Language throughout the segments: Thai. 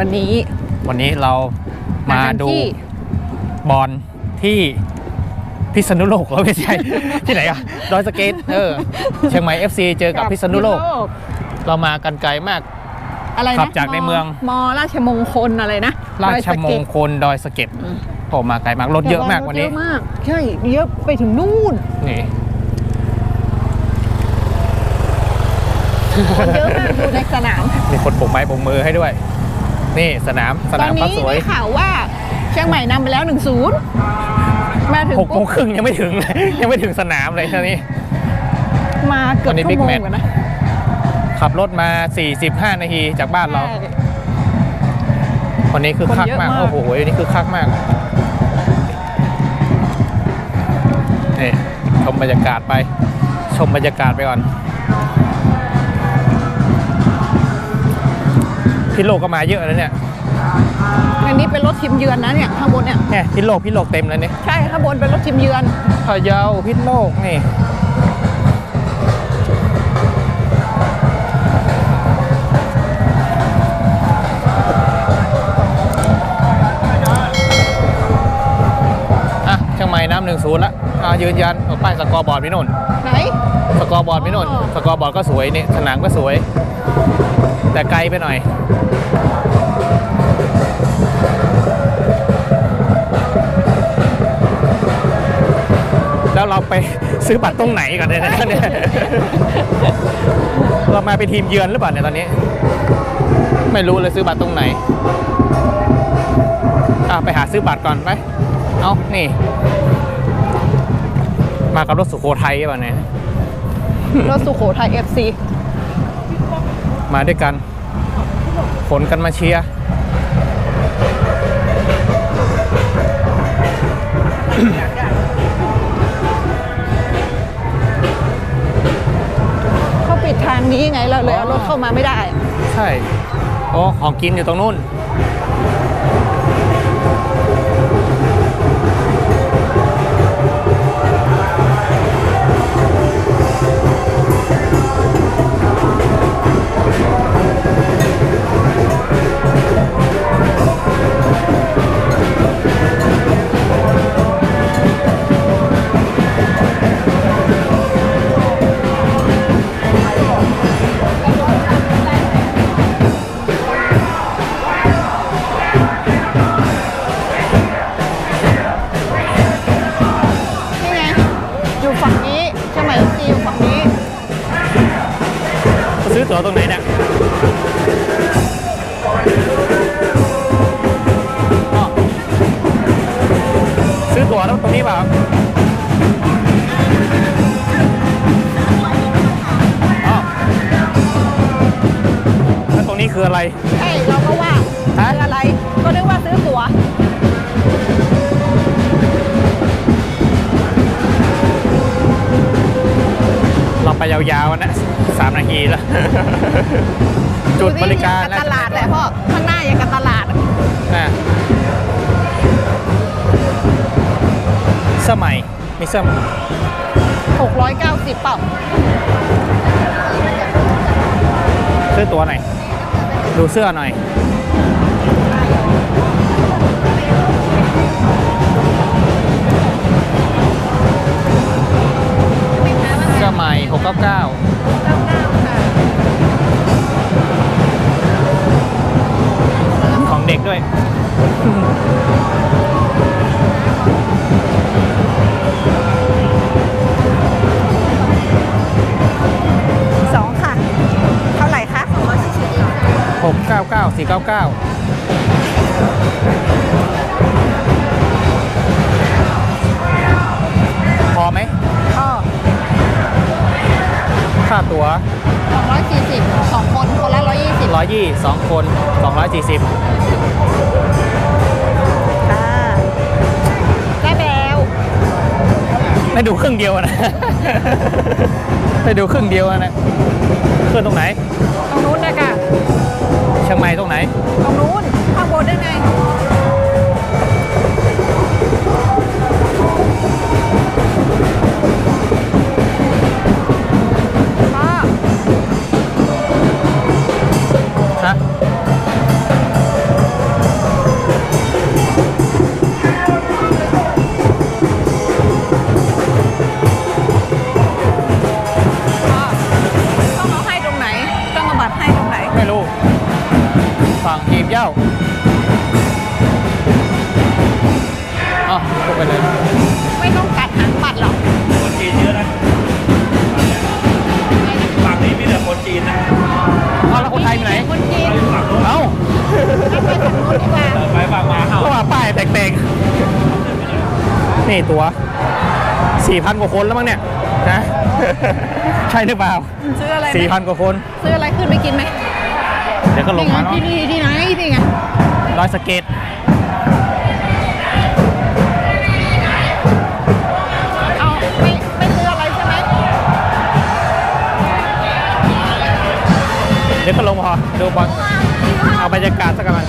ลิปด่วนวันนี้ วันนี้เรามากันดูที่บอลที่พิษณุโลกเออไม่ใช่ที่ไหนอะดอยสะเก็ตเออเชียงใหม่ FC เจอกับพิษณุโลก เรามากันไกลมากอะไรนะขับจากในเมืองมราชมงคลอะไรนะราชมดอยสะเก็งดคลดอยสะเก็ดอืมโอ้มาไกลมากรถเยอะมากวันนี้เยอะมากใช่เยอะไปถึงนู่นนี่คนเยอะมากดูในสนามมีคนปรบไม้ปรบมือให้ด้วย นี่สนามสตนาอนมก็นี้สวยได้ข่าวว่าเชียงใหม่นำไปแล้วหนึ่งศูนย์มาถึงหกโมปุ๊งบครึ่งยังไม่ถึงเลยยังไม่ถึงสนามเลยตอนนี้ มาเกือบตอนนี้ชั่วโม Big ง Match กันนะขับรถมา 45 นาทีจากบ้านเรา ใช่ วันนี้คือคักมาก คนเยอะมาก โอ้โหวันนี้คือคักมากนี่ชมบรรยากาศไป ชมบรรยากาศไปก่อน พี่โลกก็มาเยอะแล้วเนี่ยอันนี้เป็นรถทีมเยือนนะเนี่ยข้างบนเนี่ยเนี่ยพี่โลกพี่โลกเต็มแล้วเนี่ยใช่ข้างบนเป็นรถทีมเยือนพะเยาพี่โลกนี่อะเชียงใหม่น้ำหนึ่งศูนย์ละอะยืนยันเอาป้ายสกอร์บอร์ดพี่นุ่นไหน สกอร์บอร์ดพี่นุ่น สกอร์บอร์ดก็สวยนี่ สนามก็สวย แต่ไกลไปหน่อย แล้วเราไปซื้อบัตรตรงไหนก่อนเนี่ยเนี่ยเรามาเป็นทีมเยือนหรือเปล่าเนี่ยตอนนี้ ไม่รู้เลยซื้อบัตรตรงไหนอะไปหาซื้อบัตรก่อนไปเอานี่ มากับรถสุโขทัยป่ะเนี่ยรถสุโขทัยเอฟซี มาด้วยกันขนกันมาเชียร์เขาปิดทางนี้ไงเราเลยเอารถเข้ามาไม่ได้ ใช่ โอ้ของกินอยู่ตรงนู้น ตั๋วตรงไหนเนี่ยอ๋อซื้อตั๋วตรงนี้เปล่าครับอ๋อแล้วตรงนี้คืออะไร ใช่เราก็ว่าฮะซื้ออะไร ก็นึกว่าซื้อตั๋วเราไปยาวๆนะ สามนาทีแล้ว จุดบริการดูสิอย่างกับตลาดแหละพ่อ ข้างหน้าอย่างกับตลาดอะนะสมัยมีเสื้อ690 เปล่า ซื้อตัวหน่อย ดูเสื้อหน่อยเสื้อใหม่699 499 พอไหมก็ค่าตั๋ว240สองคนคนละ120ร้อยยี่สองคนสองร้อยสี่สิบค่ะได้ไปแล้วได้ดูครึ่งเดียวอะนะได้ดูครึ่งเดียวอะนะขึ้นตรงไหนตรงนู้นนะค่ะเชียงใหม่ตรงไหน ตรงนู้นข้างบนได้ไง นี่ตัวสี่พันกว่าคนแล้วมั้งเนี่ยนะใช่หรือเปล่าซื้ออะไรไหมสี่พันกว่าคนซื้ออะไรขึ้นไปกินไหมเดี๋ยวก็ลงนี่ไงมาแล้วที่นี่ที่ไหนที่ไงร้อยสเก็ตเอาไม่ไม่ซื้ออะไรใช่ไหมเดี๋ยวก็ลงพอดูบอลเอาบรรยากาศสักกันคน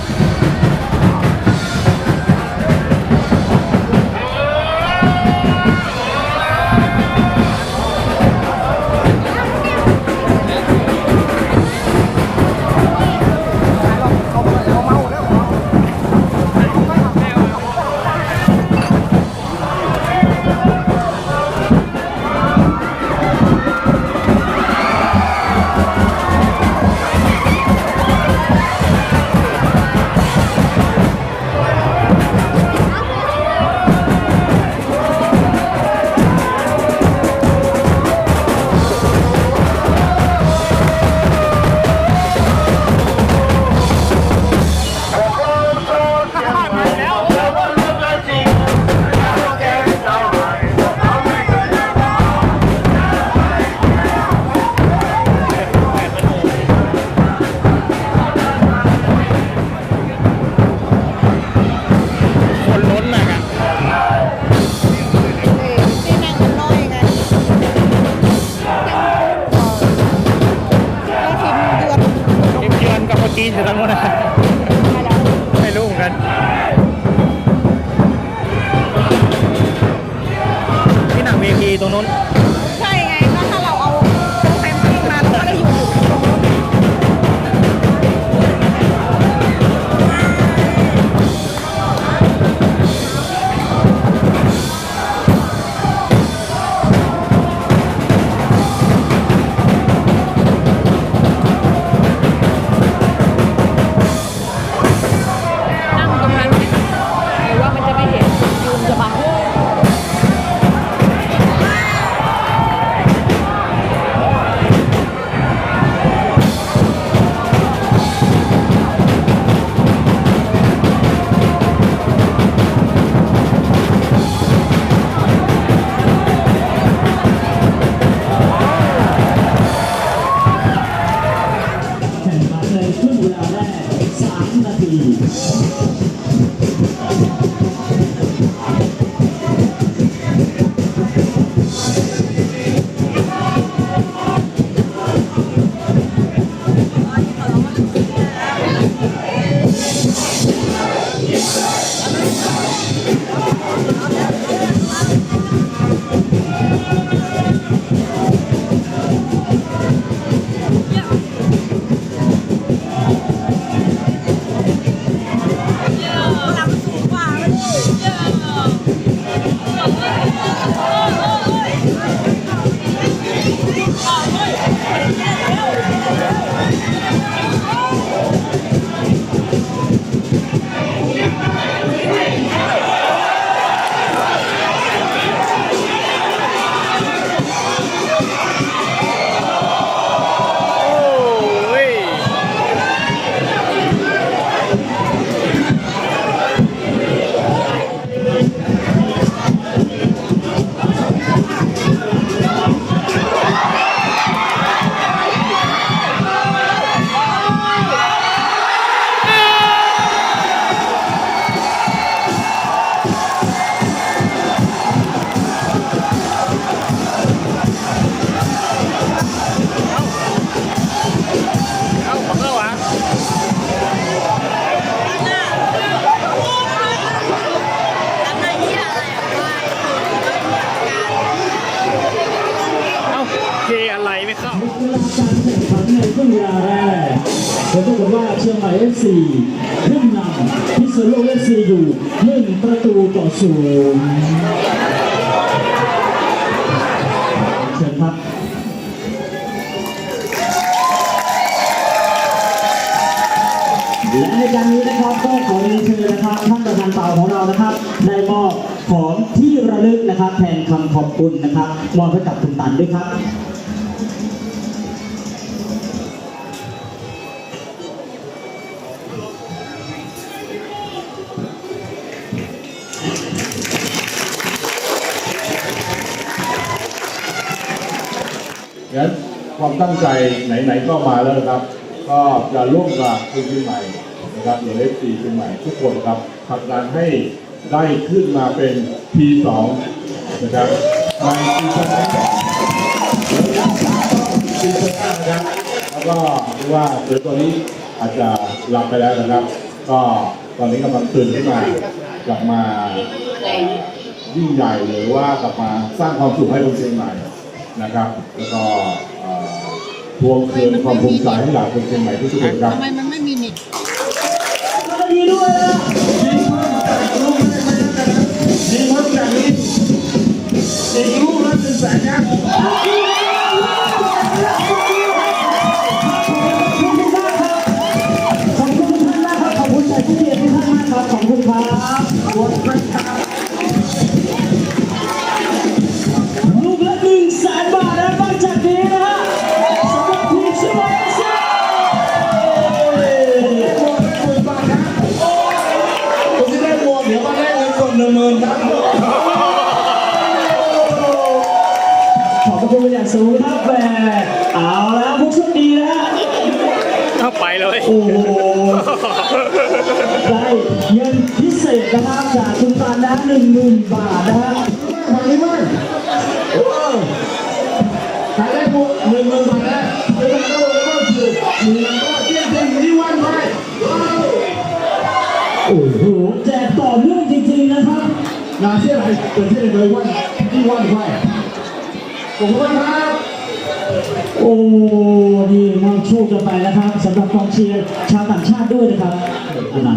ระลึกนะครับ แทนคำขอบคุณนะครับมอบให้กับคุณตันด้วยครับงั้นความตั้งใจไหนๆก็มาแล้วนะครับ ก็จะร่วมกับคุณเชียใหม่นะครับหน่วยเอฟซีเชียใหม่ทุกคนครับผลักดันให้ ได้ขึ้นมาเป็น P2 นะครับในซีซั่นนี้ซีซั่นหน้านะครับแล้วก็รู้ว่าเดี๋ยวตัวนี้อาจจะหลับไปแล้วนะครับ ก็ตอนนี้กำลังตื่นขึ้นมากลับมายิ่งใหญ่หรือว่ากลับมาสร้างความสุขให้คนเชียงใหม่นะครับ แล้วก็ทวงคืนความภูมิใจให้กับคนเชียงใหม่ทุกคนครับ ก นะครับจากคุณตาลนะหนึ่งหมื่นบาทนะฮะฝั่งนี้มั้งเออขายได้บวกหนึ่งหมื่นบาทแล้วจะได้ก็ก็คือหนึ่งก็เที่ยงเที่ยงที่วันไปโอ้โหแจกต่อเนื่องจริงๆนะครับงานที่อะไรเกิดที่ไหนเลยวันที่วันไปขอบคุณครับโอ้นี่มอบโชคกันไปนะครับสำหรับกองเชียร์ชาวต่างชาติด้วยนะครับอันนั้น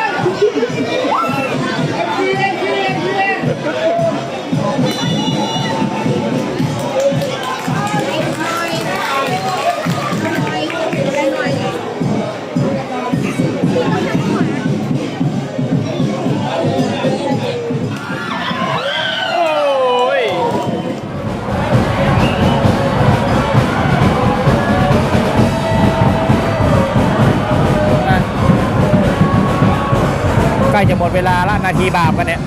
เวลาละนาทีบาปกันเนี่ย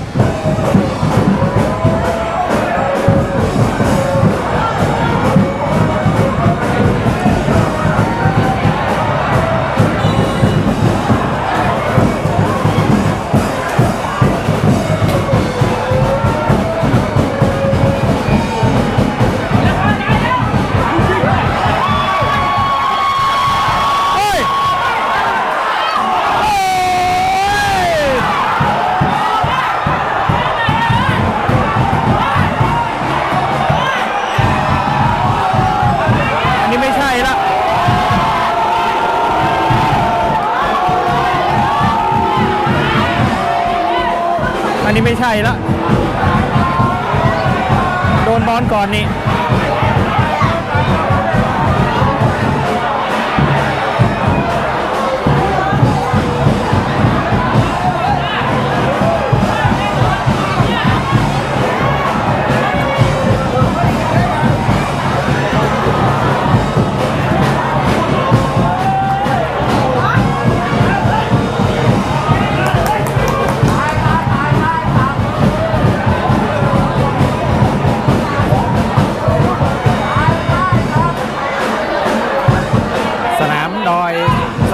นี้ไม่ใช่ละ โดนบอลก่อนนี่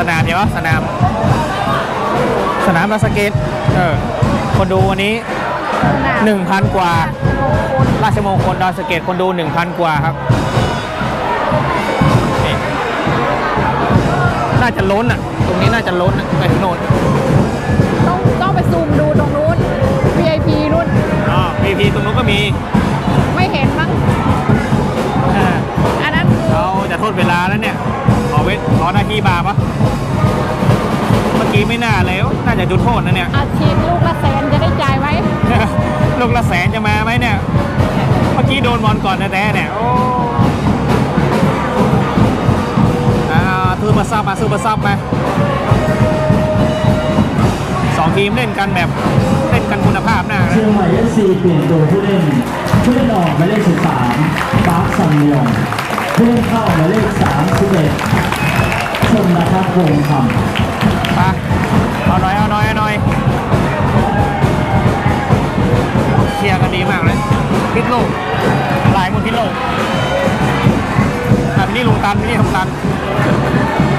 สนามเนี่ยวะสนาม สนามบาสเกตเออคนดูวันนี้ 1,000 กว่า ราชมงคลดอยสะเกตคนดู 1,000 กว่าครับนี่น่าจะล้นอะ ตรงนี้น่าจะล้นอะไปถึงโน่นต้องต้องไปซูมดูตรงนู้น VIP นู่นอ๋อพีพีตรงนู้นก็มี ไม่เห็นมั้งอ่าอันนั้นคือเราจะโทษเวลาแล้วเนี่ย ขอเวทขอหน้าที่บาปะเมื่อกี้ไม่น่าแล้วน่าจะจุดโทษนะเนี่ย อาชีพลูกละแสนจะได้จ่ายไหมลูกละแสนจะมาไหมเนี่ย เมื่อกี้โดนบอลก่อนนะแต่เนี่ยโอ้อ่าซูเปอร์ซับมาซูเปอร์ซับมาสองทีมเล่นกันแบบเล่นกันคุณภาพหน้านะเชียงใหม่ FC เปลี่ยนตัวผู้เล่นผู้เล่นออกหมายเลข13ปาร์คซังยอง ผู้เล่นเข้าหมายเลข31ชนนะครับวงคำไปเอาหน่อยเอาหน่อยเอาหน่อยเคลียร์กันดีมากเลยพิษโลกหลายคนพิษโลกอะพี่นี่ลุงตันพี่นี่ลุงตัน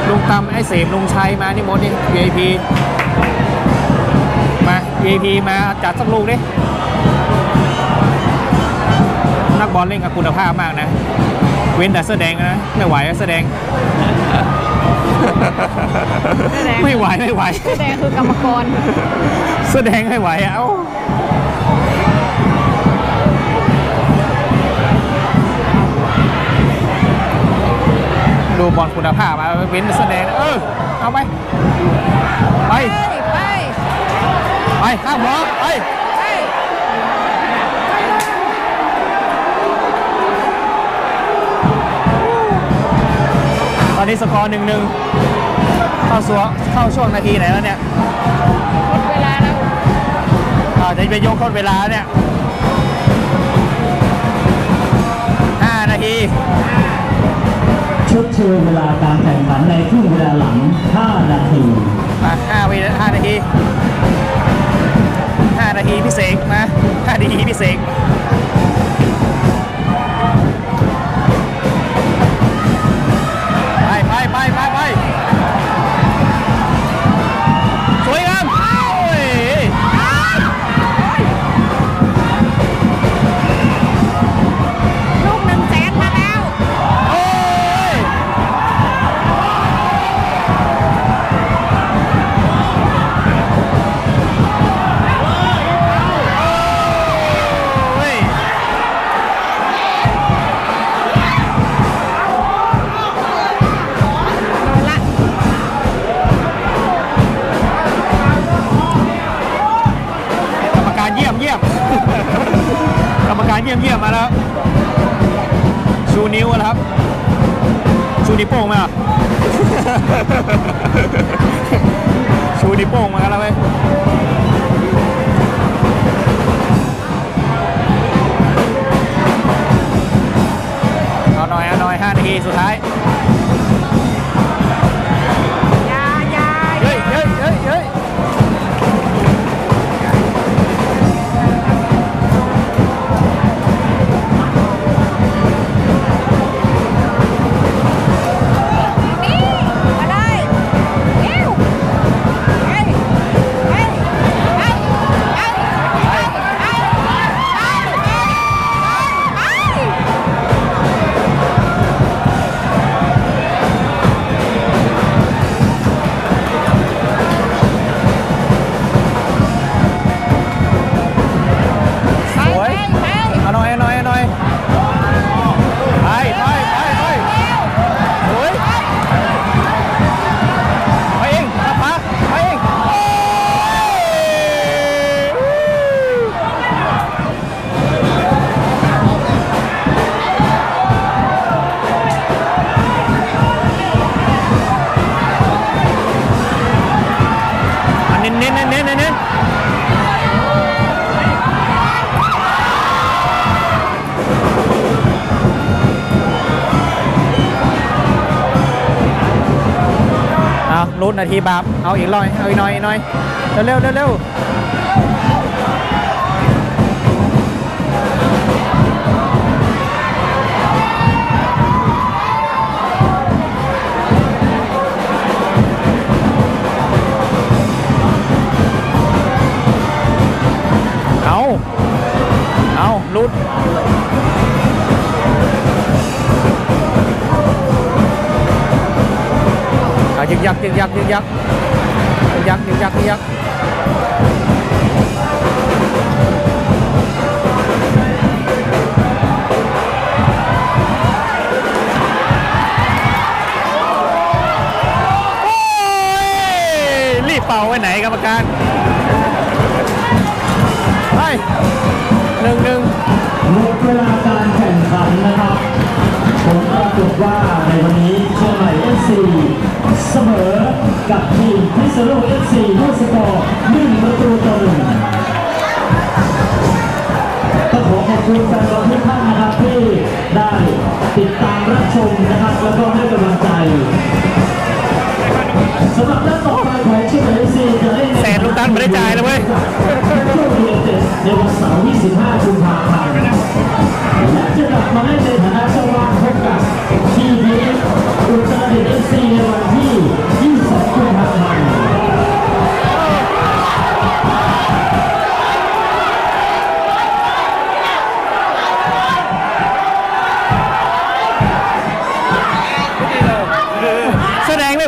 ลุงตันไอ้เสมลุงชัยมานี่หมดนี่ VIP มา VIP มาจัดสักลูกดินักบอลเล่นกับคุณภาพมากนะ เว้นแต่เสื้อแดงนะ ไม่ไหวอะเสื้อแดง แสดงไม่ไหวไม่ไหว แสดงคือกรรมกรแสดงให้ไหวอะเอ้าดูบอลคุณภาพมาเว้นแสดง เออ เอาไป ไป ไปไปข้ามหัวไป อนนี้สกอร์หนึ่งหนึ่งเข้าสัวเข้าช่วงนาทีไหนแล้วเนี่ยหมดเวลาแล้วอ่าจะไปยกทดเวลาเนี่ยห้านาทีชดเชยเวลาการแข่งขันในครึ่งเวลาหลัง 5 นาทีมาห้าวิห้านาทีห้านาทีพิเศษมาห้านาทีพิเศษ ชูนิ้วแล้วครับ ชูนิ้วโป้งมาเหรอชูนิ้วโป้งมาแล้วไหมเอาหน่อยเอาหน่อยห้านาทีสุดท้าย ลุ้นนาทีบาปเอาอีกหน่อยเอาอีกหน่อยอีกหน่อยเร็วเร็วเร็วเอาเอาลุ้น ยึกยักยึกยักยึกยักยึกยักยึกยักยึกยักโอ้ยรีบเป่าไว้ไหนกรรมการไปหนึ่งหนึ่ง เสมอ กับทีมพิษณุโลก FC ด้วยสกอร์1ประตูต่อหนึ่งขอขอบคุณแฟนบอลทุกท่านนะครับที่ได้ติดตามรับชมนะครับ แล้วก็ให้กำลังใจ สำหรับนัดต่อไปของเชียงใหม่ FC จะเล่นในแสนลูกตั้นไม่ได้จ่ายเลยเว้ยช่วงยูเนเต็ดในวันเสาร์25กุมภาพันธ์และจะกลับมาเล่นในฐานะเจ้าบ้านพบกับทีพีอุตรดิตถ์เอฟซีในวันที่22กุมภาพันธ์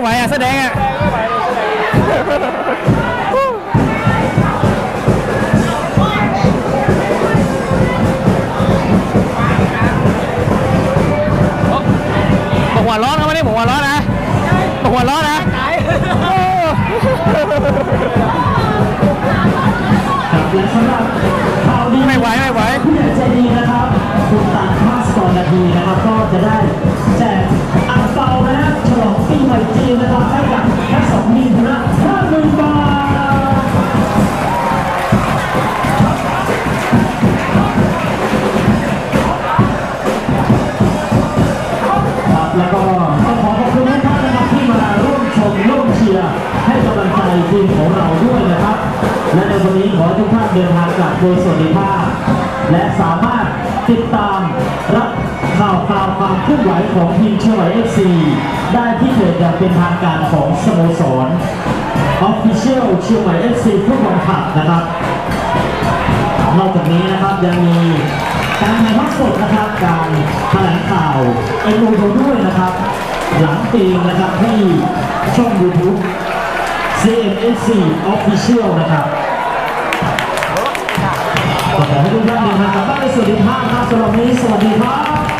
ไหวอะแสดงอะ ของทีมเชียงใหม่เอฟซีได้ที่เพจอย่างเป็นทางการของสโมสร Official เชียงใหม่เอฟซีฟุตบอลคลับนะครับนอกจากนี้นะครับยังมีการถ่ายทอดสดนะครับการแถลงข่าวเอ็นดูด้วยนะครับ หลังปีนะครับที่ช่อง YouTube CMSC Official นะครับขอให้ทุกท่านเดินทางกลับบ้านในสวัสดิภาพครับสำหรับนี้สวัสดีครับ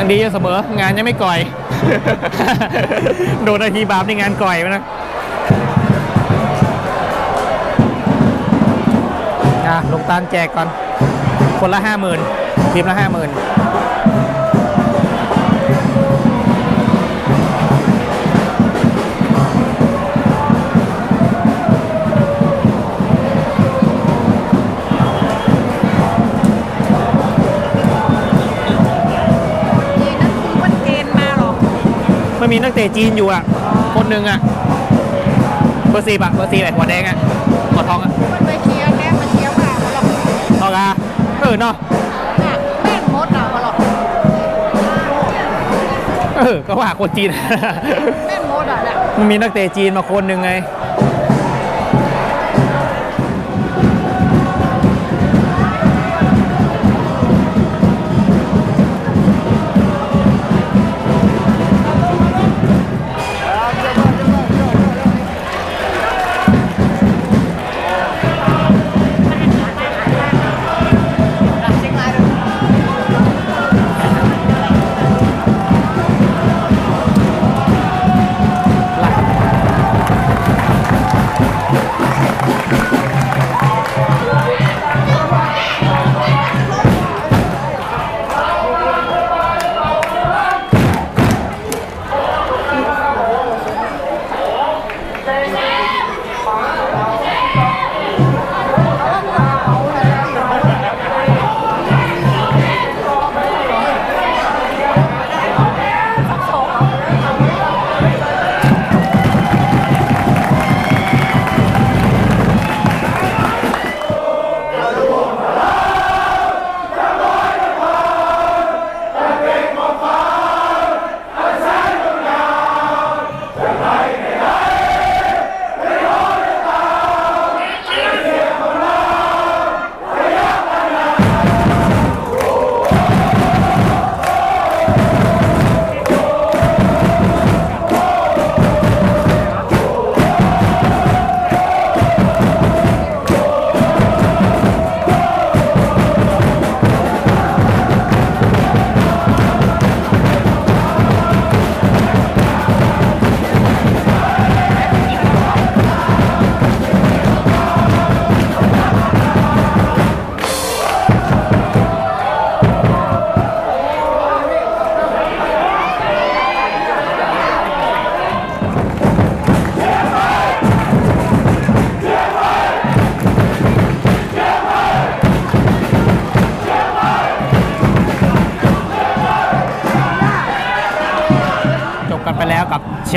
ยังดีอยู่เสมอ งานยังไม่ก่อย โดนนาทีบาปในงานก่อยไปนะอะลงตาลแจกก่อน คนละห้าหมื่นทีมละห้าหมื่น ม่มีนักเตะจีนอยู่อะ คนหนึ่งอะ เบอร์สี่ปะเบอร์สี่แบบหัวแดงอะหัวทองอะมันไปเชียร์แน่มันเชียร์ว่ามันหรอกทองอะเออเนาะน่ะแม่งมดอะมันหรอกเออก็ว่าคนจีนแม่งมดอะเนี่ยมันมีนักเตะจีนมาคนหนึ่งไง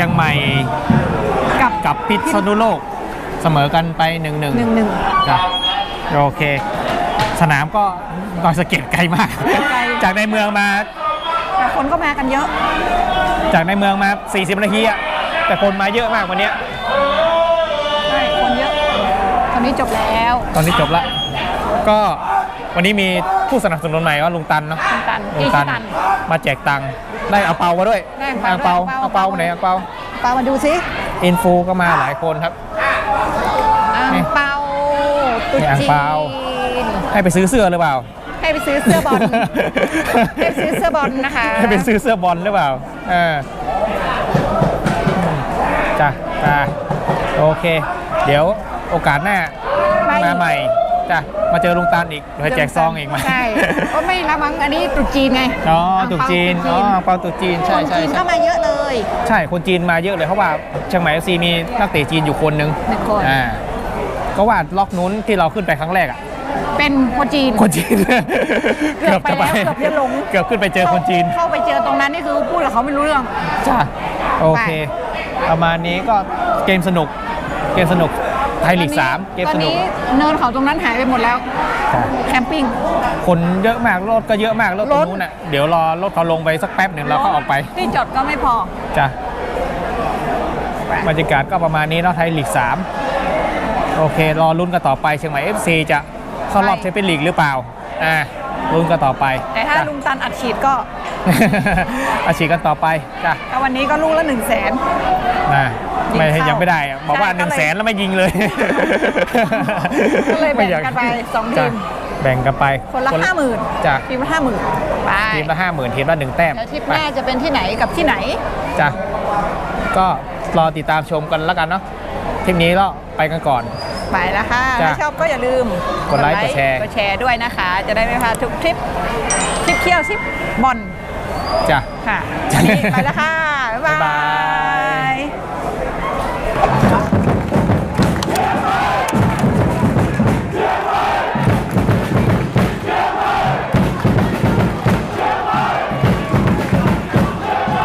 ยงใหม่กับกับพิษณุโลกเสมอกันไปหนึ่งหนึ่งหนึ่งหนึ่งจ้ะโอเค สนามก็ดอยสะเก็ดไกลมากไกลจากในเมืองมา แต่คนก็มากันเยอะ จากในเมืองมา 40 นาทีอะแต่คนมาเยอะมากวันเนี้ยใช่คนเยอะ ตอนนี้จบแล้วตอนนี้จบละ ก็วันนี้มีผู้สนับสนุนใหม่ว่าลุงตันเนาะลุงตันลุงตันพี่ตัน มาแจกตังค์ได้เอาเปามาด้วยได้เอาเปาเปาด้วยเอาเปาไหนเอาเปา ปามาดูซิอินฟูก็มาหลายคนครับอ่างนี่เปาตุ๊นี่อ่างจีเปานให้ไปซื้อเสื้อหรือเปล่า ให้ไปซื้อเสื้อบอลให้ไปซื้อเสื้อบอลนะคะให้ไปซื้อเสื้อบอลหรือเปล่าเออจ้ะจ้ะโอเค เดี๋ยวโอกาสหน้ามาอีก มาใหม่ จ้ะมาเจอลุงตันอีกเดี๋ยวแจกซองอีกไหมใช่ก็ไม่ละมั้งอันนี้ตรุษจีนไงอ๋ออ่างตุ๊เปาจีนตรุษอ๋อเปาตุ๊จีนใช่คนใช่จีนใช่เข้ามาเยอะเลย ใช่คนจีนมาเยอะเลยเพราะว่าเชียงใหม่เอฟซีมีนักเตะจีนอยู่คนหนึงหนึ่งคน อ่าก็ว่าล็อกนู้นที่เราขึ้นไปครั้งแรกอะ เป็นคนจีน คนจีน เกือบไปแล้วเกือบจะหลง เกือบขึ้นไปเจอคนจีนเข้าไปเจอตรงนั้นนี่คือพูดกับเขาไม่รู้เรื่อง จ้ะโอเค ประมาณนี้ก็เกมสนุกเกมสนุก ไทยลีก3เกมตอสนนุกนี้เนินเขาตรงนั้นหายไปหมดแล้วจ้ะแคมปิ้ง คนเยอะมากรถก็เยอะมากรถตรงนู้นอะเดี๋ยวรอรถเขาลงไปสักแป๊บหนึ่งเราก็ออกไปที่จอดก็ไม่พอ จ้ะบรรยากาศก็ประมาณนี้เนาะไทยลีก3โอเค รอลุ้นกันต่อไปเชียงใหม่ FC จะเข้ารอบใช่แชมเปี้ยนลีกหรือเปล่าอ่าลุ้นกันต่อไปแต่ถ้าจ้ะ ลุงตันอัดฉีดก็ อาชีพกันต่อไปจ้ะถ้าวันนี้ก็ลูกละหนึ่งแสนนะ ไม่ยิงเข้ายังไม่ได้อะบอกว่าใช่1นึ่งก็แสเลยนแล้วไม่ยิงเลยก็เลยแบ่งม่อยากันไปสองทีจ้ะมแบ่งกันไปคนละห้าหมื่นจ้ะทีมละห้าหมื่นไปทีมละห้าหมื่นทีมละหนึ่งแต้มแล้วทริปไปหน้าจะเป็นที่ไหนกับที่ไหน จ้ะก็รอติดตามชมกันแล้วกันเนาะทริปนี้ก็ไปกันก่อน ไปแล้วค่ะ จ้ะถ้าชอบก็อย่าลืมกดไลค์กดแชร์ กดแชร์ด้วยนะคะ จะได้ไม่พลาดทุกทริปทริปเที่ยวทริปบอลจ้ะ ค่ะวันนี้ไปแล้วค่ะ บ๊ายบ๊ายบาบายย